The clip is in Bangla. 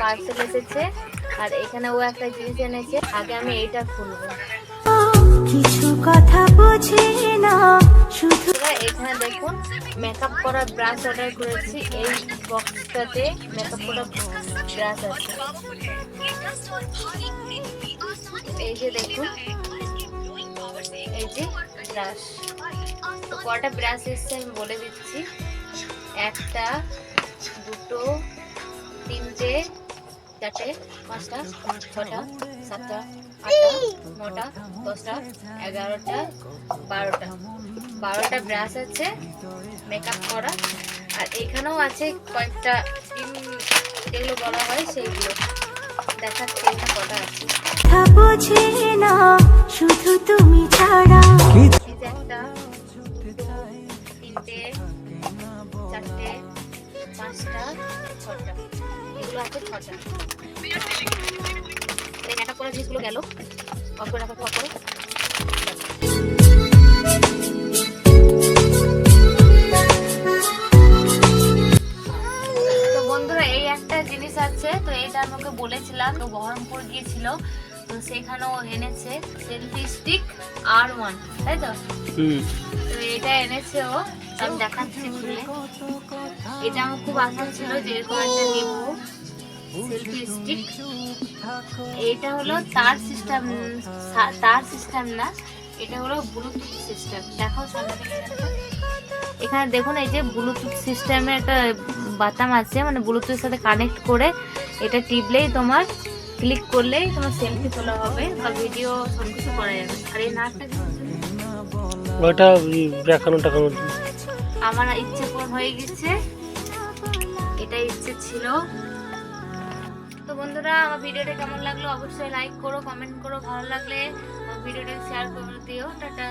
পার্সেল এসেছে আর এখানে ও একটা জিনিস এনেছে আগে আমি এইটা খুলবো। কিছু কথা বুঝি না শুধু এখানে দেখুন মেকআপ করার ব্রাশ অর্ডার করেছি এই বক্সটাতে মেকআপ করা ব্রাশ আছে। এই যে দেখুন এই যে ব্রাশ তো কটা ব্রাশ এসছে আমি বলে দিচ্ছি। একটা দুটো তিনটে চারটে পাঁচটা ছটা সাতটা আটটা নটা দশটা এগারোটা বারোটা। বারোটা ব্রাশ আছে মেকআপ করা। আর এখানেও আছে কয়েকটা যেগুলো বলা হয় সেইগুলো। দেখাচ্ছে এখানে কটা আছে। বুঝি না শুধু তুমি ছাড়া। একটা তিনটে চারটে পাঁচটা ছটা। এগুলো আছে ছটা করা জিনিসগুলো গেল। অফ করে। রাখো তো বন্ধুরা এই একটা জিনিস আছে তো এটা আমাকে বলেছিলাম তো বহরমপুর গিয়েছিল তো সেখানেও এনেছে সেলফি স্টিক আর ওয়ান তাই তো? তো এটা এনেছে ও আমি দেখাচ্ছি খুলে। এটা আমার খুব আশা ছিল যে এরকম একটা নেব সেলফি স্টিক এটা হলো তার সিস্টেম তার সিস্টেম না এটা হলো ব্লুটুথ সিস্টেম দেখো সামনে এখানে দেখুন এই যে ব্লুটুথ সিস্টেমে একটা বাতাম আছে মানে ব্লুটুথের সাথে কানেক্ট করে এটা টিপলেই তোমার ক্লিক করলেই তোমার সেলফি তোলা হবে বা ভিডিও সব কিছু করা যাবে। আর এই নাটটা ওইটা দেখানো টাকানো আমার ইচ্ছে পূরণ হয়ে গেছে। এটা ইচ্ছে ছিল। তো বন্ধুরা, আমার ভিডিওটা কেমন লাগল অবশ্যই লাইক করো কমেন্ট করো, ভালো লাগলে ভিডিওটা শেয়ার করে দিও। টাটা।